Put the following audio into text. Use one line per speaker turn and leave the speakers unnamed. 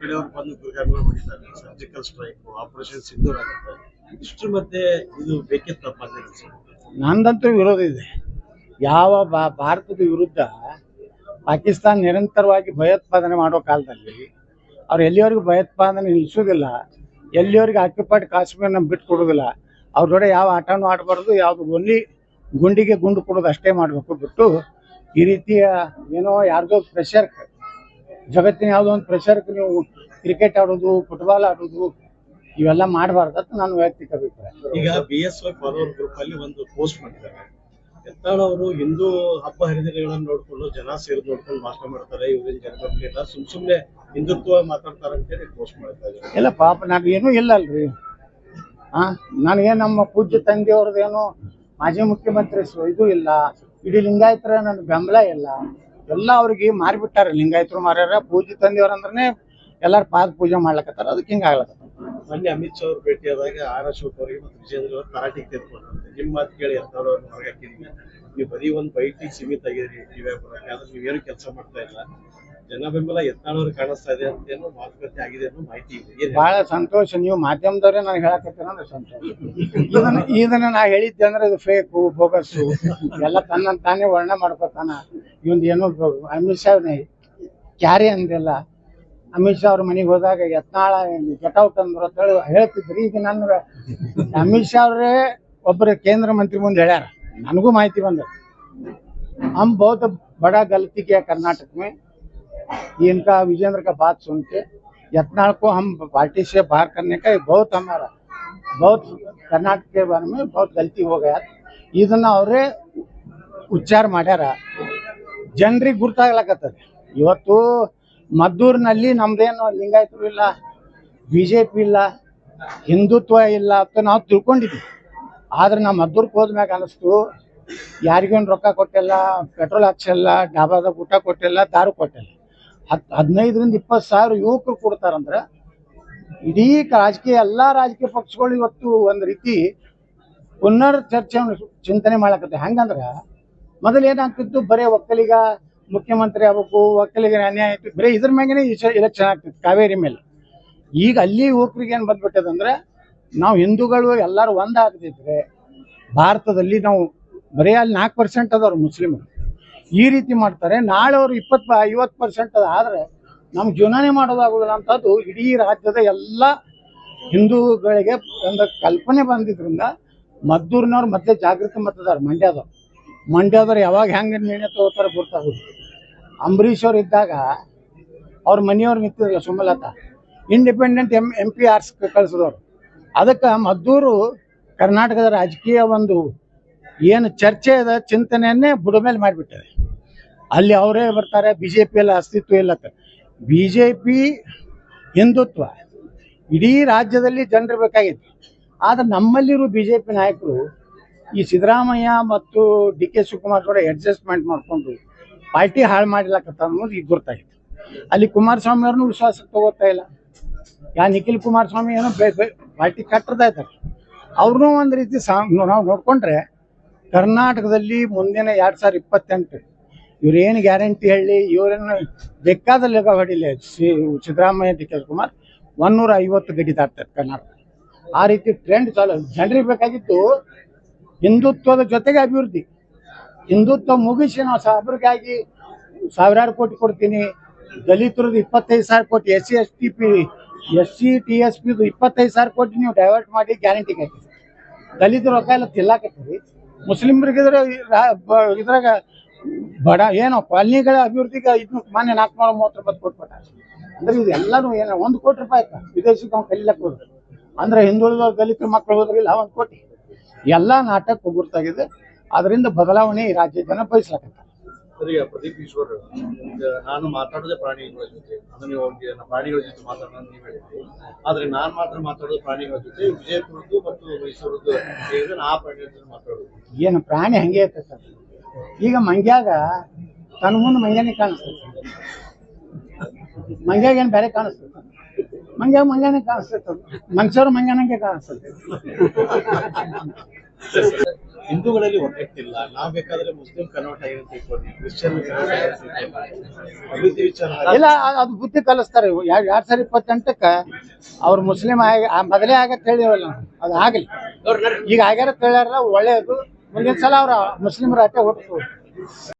ಕೆಲವು ಬಂದು ದುರ್ಗಾಮಿಗಳು ಹೊಡಿತಾರೆ ಸರ್ಜಿಕಲ್ ಸ್ಟ್ರೈಕ್ ಆಪರೇಷನ್ ಸಿಂಧೂರ್ ಆಗುತ್ತೆ. ಇಷ್ಟು ಮತ್ತೆ ಇದು ಬೇಕಿತ್ತಪ್ಪ.
ನಂದಂತೂ ವಿರೋಧ ಇದೆ. ಯಾವ ಭಾರತದ ವಿರುದ್ಧ ಪಾಕಿಸ್ತಾನ ನಿರಂತರವಾಗಿ ಭಯೋತ್ಪಾದನೆ ಮಾಡೋ ಕಾಲದಲ್ಲಿ ಅವ್ರು ಎಲ್ಲಿವರೆಗೂ ಭಯೋತ್ಪಾದನೆ ನಿಲ್ಲಿಸೋದಿಲ್ಲ ಎಲ್ಲಿವರೆಗೂ ಆಕ್ಯುಪೈಡ್ ಕಾಶ್ಮೀರನ ಬಿಟ್ಟು ಕೊಡೋದಿಲ್ಲ ಅವ್ರ ಜೊತೆ ಯಾವ ಆಟನೂ ಆಡಬಾರ್ದು, ಯಾವುದು ಒಲ್ಲಿ ಗುಂಡಿಗೆ ಗುಂಡು ಕೊಡೋದು ಅಷ್ಟೇ ಮಾಡಬೇಕು ಬಿಟ್ಟು ಈ ರೀತಿಯ ಏನೋ ಯಾರಿಗೋ ಪ್ರೆಷರ್ ಜಗತ್ತಿನ ಯಾವುದೋ ಒಂದು ಪ್ರೆಷರ್ಗೆ ನೀವು ಕ್ರಿಕೆಟ್ ಆಡೋದು ಫುಟ್ಬಾಲ್ ಆಡೋದು ಇವೆಲ್ಲ ಮಾಡಬಾರ್ದು ಅಂತ ನಾನು ವೈಯಕ್ತಿಕ ಅಭಿಪ್ರಾಯ.
ಈಗ B S Y follower group ಅಲ್ಲಿ ಒಂದು ಪೋಸ್ಟ್ ಮಾಡಿದ್ದಾರೆ. ಎತ್ತಾಳ್ ಅವರು ಹಿಂದೂ ಹಬ್ಬ ಹರಿದಿನಗಳನ್ನು ನೋಡ್ಕೊಂಡು ಜನ ಸೇರಿದ್ ನೋಡ್ಕೊಂಡು ಭಾಷಣ ಮಾಡ್ತಾರೆ. ಇವ್ರೇನ್ ಜನ ಬರ್ಲಿಲ್ಲ ಸುಮ್ ಸುಮ್ನೆ ಹಿಂದುತ್ವ ಮಾತಾಡ್ತಾರೆ ಅಂತೇಳಿ ಪೋಸ್ಟ್ ಮಾಡ್ತಾ ಇದ್ದಾರೆ.
ಇಲ್ಲ ಪಾಪ ನಾನು ಏನೂ ಇಲ್ಲ ಅಲ್ರಿ. ಆ ನನಗೆ ನಮ್ಮ ಪೂಜ್ಯ ತಂದೆಯವ್ರದ್ದೇನು ಮಾಜಿ ಮುಖ್ಯಮಂತ್ರಿ ಸ- ಇದು ಇಲ್ಲ. ಇಡೀ ಲಿಂಗಾಯತರ ನನ್ನ ಬೆಂಬಲ ಇಲ್ಲ. ಎಲ್ಲ ಅವ್ರಿಗೆ ಮಾರಿಬಿಟ್ಟಾರ. ಲಿಂಗಾಯತರು ಮಾರ್ಯಾರ ಪೂಜೆ ತಂದಿವ್ರ ಅಂದ್ರೆ ಎಲ್ಲಾರು ಪಾದ ಪೂಜೆ ಮಾಡ್ಲಕತ್ತಾರ. ಅದಕ್ಕೆ ಹಿಂಗ ಆಗ್ಲಕತ್ತಾರ.
ಮೊನ್ನೆ ಅಮಿತ್ ಶಾ ಅವ್ರು ಭೇಟಿಯಾದಾಗ ಆರ್ ಅಶೋಕ್ ಅವರಿಗೆ ಮತ್ತು ವಿಜೇಂದ್ರ ಅವ್ರು ತರಾಟಿಗೆ ತೆಗೆದುಕೊಂಡ್ರಂತೆ ನಿಮ್ಮ ಮಾತು ಕೇಳಿ ಎಂತವ್ರು ಅವ್ರನ್ನ ಹೊರಗೆ ಹಾಕಿದೀವಿ. ನೀವು ಬರೀ ಒಂದು ಬೈಟಿಗೆ ಸೀಮಿತ ಆಗಿದ್ರಿ ಬರೋಕೆ ಆದ್ರೆ ನೀವೇನು ಕೆಲಸ ಮಾಡ್ತಾ ಇಲ್ಲ. ಜನ ಬೆಂಬಲ ಎತ್ತಾಳವ್ರು ಕಾಣಿಸ್ತಾ ಇದೆ ಅಂತ ಏನೋ ಮಾತುಕತೆ ಆಗಿದೆ ಅನ್ನೋ ಮಾಹಿತಿ ಇದೆ.
ಬಹಳ ಸಂತೋಷ. ನೀವು ಮಾಧ್ಯಮದವ್ರೆ ನಾನು ಹೇಳಕತ್ತೀರ ಅಂದ್ರೆ ಸಂತೋಷ. ಇದನ್ನ ಇದನ್ನ ನಾ ಹೇಳಿದ್ದೆ ಅಂದ್ರೆ ಇದು ಫೇಕು ಬೋಗಸ್ಸು ಎಲ್ಲ ತನ್ನ ತಾನೇ ವರ್ಣ ಮಾಡ್ಕೊತಾನ. ಇವಂದು ಏನೋ ಬ- ಅಮಿತ್ ಶಾ ಕ್ಯಾರಿ ಅಂದಿಲ್ಲ ಅಮಿತ್ ಶಾ ಅವ್ರ ಮನೆಗೆ ಹೋದಾಗ ಯತ್ನಾಳ ಗೆಟೌಟ್ ಅಂದ್ರು ಅಂತ ಹೇಳಿ ಹೇಳ್ತಿದ್ರಿ ಈಗ ನನ್ನ ಅಮಿತ್ ಶಾ ಅವರೇ ಒಬ್ಬರು ಕೇಂದ್ರ ಮಂತ್ರಿ ಮುಂದೆ ಹೇಳ್ಯಾರ ನನಗೂ ಮಾಹಿತಿ ಬಂದ हम बहुत बड़ा गलती किया कर्नाटक में ये इनका विजेंद्र का बात सुन के यत्नाल को हम पार्टी से बाहर करने का ये बहुत हमारा बहुत कर्नाटक के बारे में बहुत गलती हो गया ಇದನ್ನ ಅವರೇ ಉಚ್ಚಾರ ಮಾಡ್ಯಾರ ಜನರಿಗೆ ಗುರ್ತಾಗ್ಲಕತ್ತದೆ ಇವತ್ತು ಮದ್ದೂರಿನಲ್ಲಿ ನಮ್ದೇನು ಲಿಂಗಾಯತರು ಇಲ್ಲ ಬಿ ಜೆ ಪಿ ಇಲ್ಲ, ಹಿಂದುತ್ವ ಇಲ್ಲ ಅಂತ ನಾವು ತಿಳ್ಕೊಂಡಿದ್ವಿ. ಆದ್ರೆ ನಾವು ಮದ್ದೂರ್ಗೆ ಹೋದ್ಮ್ಯಾಗ ಅನಿಸ್ತು ಯಾರಿಗೇನು ರೊಕ್ಕ ಕೊಟ್ಟಿಲ್ಲ, ಪೆಟ್ರೋಲ್ ಹಚ್ಚಲ್ಲ ಡಾಬಾದಾಗ ಊಟ ಕೊಟ್ಟಿಲ್ಲ, ದಾರು ಕೊಟ್ಟಿಲ್ಲ. ಹತ್ತು ಹದಿನೈದರಿಂದ ಇಪ್ಪತ್ತು ಸಾವಿರ ಯುವಕರು ಕೊಡ್ತಾರಂದ್ರೆ, ಇಡೀ ರಾಜಕೀಯ, ಎಲ್ಲ ರಾಜಕೀಯ ಪಕ್ಷಗಳು ಇವತ್ತು ಒಂದು ರೀತಿ ಪುನರ್ ಚರ್ಚೆ ಚಿಂತನೆ ಮಾಡಕತ್ತೆ ಹೆಂಗಂದ್ರೆ ಮೊದಲು ಏನಾಗ್ತಿತ್ತು? ಬರೀ ಒಕ್ಕಲಿಗ ಮುಖ್ಯಮಂತ್ರಿ ಆಗ್ಬೇಕು ಒಕ್ಕಲಿಗ ಅನ್ಯಾಯ ಆಯ್ತು ಬರೀ ಇದ್ರ ಮ್ಯಾಗೇನೆ ಎಲೆಕ್ಷನ್ ಆಗ್ತಿತ್ತು, ಕಾವೇರಿ ಮೇಲೆ. ಈಗ ಅಲ್ಲಿ ಯುವಕರಿಗೆ ಏನು ಬಂದ್ಬಿಟ್ಟದಂದ್ರೆ ನಾವು ಹಿಂದೂಗಳು ಎಲ್ಲರೂ ಒಂದಾಗದಿದ್ರೆ ಭಾರತದಲ್ಲಿ ನಾವು ಬರೀ ಅಲ್ಲಿ ನಾಲ್ಕು ಪರ್ಸೆಂಟ್ ಅದವ್ರು ಮುಸ್ಲಿಮರು. ಈ ರೀತಿ ಮಾಡ್ತಾರೆ. ನಾಳೆ ಅವರು ಇಪ್ಪತ್ತು ಐವತ್ತು ಪರ್ಸೆಂಟ್ ಅದ ಆದರೆ, ನಮ್ಗೆ ಜೀವನನೇ ಮಾಡೋದಾಗೋದಿಲ್ಲ ಅಂತದ್ದು ಇಡೀ ರಾಜ್ಯದ ಎಲ್ಲ ಹಿಂದೂಗಳಿಗೆ ಒಂದು ಕಲ್ಪನೆ ಬಂದಿದ್ರಿಂದ ಮದ್ದೂರಿನವ್ರು ಮತ್ತೆ ಜಾಗೃತಿ ಮತದಾರ ಮಂಡ್ಯದವ್ರು. ಮಂಡ್ಯದವ್ರು ಯಾವಾಗ ಹೆಂಗೆ ನಿರ್ಣಯ ತಗೋತಾರೆ ಗೊತ್ತಾಗೋದು ಅಂಬರೀಷ್ ಅವ್ರು ಇದ್ದಾಗ ಅವ್ರ ಮನೆಯವ್ರು ನಿಂತಿದ್ರಲ್ಲ Sumalatha. Independent M M P hours ಕಳಿಸಿದವ್ರು. ಅದಕ್ಕೆ ಮದ್ದೂರು ಕರ್ನಾಟಕದ ರಾಜಕೀಯ ಒಂದು ಏನು ಚರ್ಚೆ ಅದ, ಚಿಂತನೆಯನ್ನೇ ಬುಡಮೇಲೆ ಮಾಡಿಬಿಟ್ಟಿದೆ. ಅಲ್ಲಿ ಅವರೇ ಬರ್ತಾರೆ ಬಿ ಜೆ ಪಿ ಎಲ್ಲ ಅಸ್ತಿತ್ವ ಇಲ್ಲ ಬಿ ಜೆ ಪಿ ಹಿಂದುತ್ವ. ಇಡೀ ರಾಜ್ಯದಲ್ಲಿ ಜನರು ಬೇಕಾಗಿತ್ತು. ಆದರೆ ನಮ್ಮಲ್ಲಿರೋ ಬಿ ಜೆ ಪಿ ನಾಯಕರು ಈ ಸಿದ್ದರಾಮಯ್ಯ ಮತ್ತು ಡಿ ಕೆ ಶಿವಕುಮಾರ್ ಕೂಡ ಅಡ್ಜಸ್ಟ್ಮೆಂಟ್ ಮಾಡಿಕೊಂಡು ಪಾರ್ಟಿ ಹಾಳು ಮಾಡಿಲ್ಲಕತ್ತ ಅನ್ನೋದು ಈಗ ಗೊತ್ತಾಗಿತ್ತು ಅಲ್ಲಿ ಕುಮಾರಸ್ವಾಮಿ ಅವ್ರನ್ನೂ ವಿಶ್ವಾಸಕ್ಕೆ ತಗೋತಾ ಇಲ್ಲ. ಯಾ ನಿಖಿಲ್ ಕುಮಾರಸ್ವಾಮಿ ಏನೋ ಪಾರ್ಟಿ ಕಟ್ಟರ್ತಾ ಇದ್ದಾರೆ. ಅವ್ರನ್ನೂ ಒಂದು ರೀತಿ ನಾವು ನೋಡಿಕೊಂಡ್ರೆ ಕರ್ನಾಟಕದಲ್ಲಿ ಮುಂದಿನ ಎರಡು ಸಾವಿರ ಇಪ್ಪತ್ತೆಂಟು ಇವ್ರೇನು ಗ್ಯಾರಂಟಿ ಹೇಳಿ ಇವರನ್ನು ಬೇಕಾದ ಲೆಕ್ಕ ಹೊಡಿಲಿ ಸಿದ್ದರಾಮಯ್ಯ, ಡಿ ಕೆ ಶಿವಕುಮಾರ್ ಒನ್ನೂರ ಐವತ್ತು ಗಡಿ ದಾಟ್ತಾರೆ ಕರ್ನಾಟಕ. ಆ ರೀತಿ ಟ್ರೆಂಡ್ ಚಾಲು ಜನರಿಗೆ ಬೇಕಾಗಿತ್ತು ಹಿಂದುತ್ವದ ಜೊತೆಗೆ ಅಭಿವೃದ್ಧಿ. ಹಿಂದುತ್ವ ಮುಗಿಸಿ ನಾವು ಸಾಬ್ರಿಗಾಗಿ ಸಾವಿರಾರು ಕೋಟಿ ಕೊಡ್ತೀನಿ. ದಲಿತರದ್ದು ಇಪ್ಪತ್ತೈದು ಸಾವಿರ crore S C S T P S C T, S ಪಿದು ಇಪ್ಪತ್ತೈದು ಸಾವಿರ ಕೋಟಿ ನೀವು ಡೈವರ್ಟ್ ಮಾಡಿ ಗ್ಯಾರಂಟಿ ಹಾಕಿ ದಲಿತರ ರೊಕ್ಕ ಎಲ್ಲ ತಿಲ್ಲಾಕತ್ತೀರಿ. ಮುಸ್ಲಿಮ್ರಿಗೆ ಇದ್ರ ಇದ್ರಾಗ ಬಡ, ಏನೋ ಕಾಲನಿಗಳ ಅಭಿವೃದ್ಧಿಗೆ ಇದು ಮಾನ್ಯ ನಾಲ್ಕುನೂರ ಮೂವತ್ತು ರೂಪಾಯಿ ಕೊಟ್ಬಿಟ್ಟ. ಅಂದ್ರೆ ಇದು ಎಲ್ಲರೂ ಏನೋ, ಒಂದು ಕೋಟಿ ರೂಪಾಯಿ ಆಯ್ತಾ? ವಿದೇಶಕ್ಕೆ ಅವ್ನು ಕಲೀಲಕ್ಕೆ ಹೋದ್ರು ಅಂದ್ರೆ ಹಿಂದುಳಿದ ದಲಿತ ಮಕ್ಕಳು ಹೋದ್ರಿಲ್ಲ, ಒಂದು ಕೋಟಿ. ಎಲ್ಲ ನಾಟಕ ಗುರ್ತಾಗಿದೆ ಅದರಿಂದ ಬದಲಾವಣೆ ಈ ರಾಜ್ಯ ಜನ ಬಯಸ್ಲಕತ್ತಾರೆ
ಸರಿ ಪ್ರದೀಪ್ ಈಶ್ವರ್ ನಾನು ಮಾತಾಡೋದೇ ಪ್ರಾಣಿಗಳ ಜೊತೆ? ಅಂದ್ರೆ ನೀವು ಅವ್ರಿಗೆ ಪ್ರಾಣಿಗಳ ಜೊತೆ ಮಾತಾಡೋದು ನೀವು ಹೇಳಿದ್ರಿ. ಆದ್ರೆ ನಾನು ಮಾತ್ರ ಮಾತಾಡೋದು ಪ್ರಾಣಿಗಳ ಜೊತೆ ವಿಜಯಪುರದ್ದು ಮತ್ತು ಮೈಸೂರದ್ದು ಹೇಳಿದ್ರೆ ಆ ಪ್ರಾಣಿಗಳ ಜೊತೆ ಮಾತಾಡೋದು.
ಏನು ಪ್ರಾಣಿ ಹಂಗೆ ಇರ್ತದೆ ಸರ್. ಈಗ ಮಂಗ್ಯಾಗ ತನ್ನ ಮುಂದೆ ಮಂಗ್ಯಾನೆ ಕಾಣಿಸ್ತದೆ ಮಂಗ್ಯಾಗ ಏನು ಬೇರೆ ಕಾಣಿಸ್ತದೆ ಮಂಗ್ಯಾಗ ಮಂಗ್ಯಾನೆ ಕಾಣಿಸ್ತದೆ ಅದು. ಮನುಷ್ಯರು ಮಂಗ್ಯಾನಂಗೆ ಕಾಣಿಸ್ತೈತೆ
ಹಿಂದೂಗಳಲ್ಲಿ ಒಟ್ಟಿಲ್ಲ ನಾವ್ ಬೇಕಾದ್ರೆ ಮುಸ್ಲಿಂ ಕನ್ವರ್ಟ್ ಆಗಿರ್ತೀವಿ
ಇಲ್ಲ ಅದು ಬುದ್ಧಿ ಕಲಿಸ್ತಾರೆ. ಎರಡ್ ಸಾವಿರ ಇಪ್ಪತ್ತೆಂಟಕ್ಕ ಅವ್ರು ಮುಸ್ಲಿಂ ಆಗಿ ಮೊದಲೇ ಆಗತ್ತೆ ಹೇಳಿವಲ್ಲ. ಅದು ಆಗಲಿ ಈಗ ಆಗ್ಯಾರ ಹೇಳ್ಯಾರ ಒಳ್ಳೇದು ಮುಂದಿನ ಸಲ ಅವ್ರ ಮುಸ್ಲಿಮರ ಅಟ್ಟೆ ಹುಟ್ಟು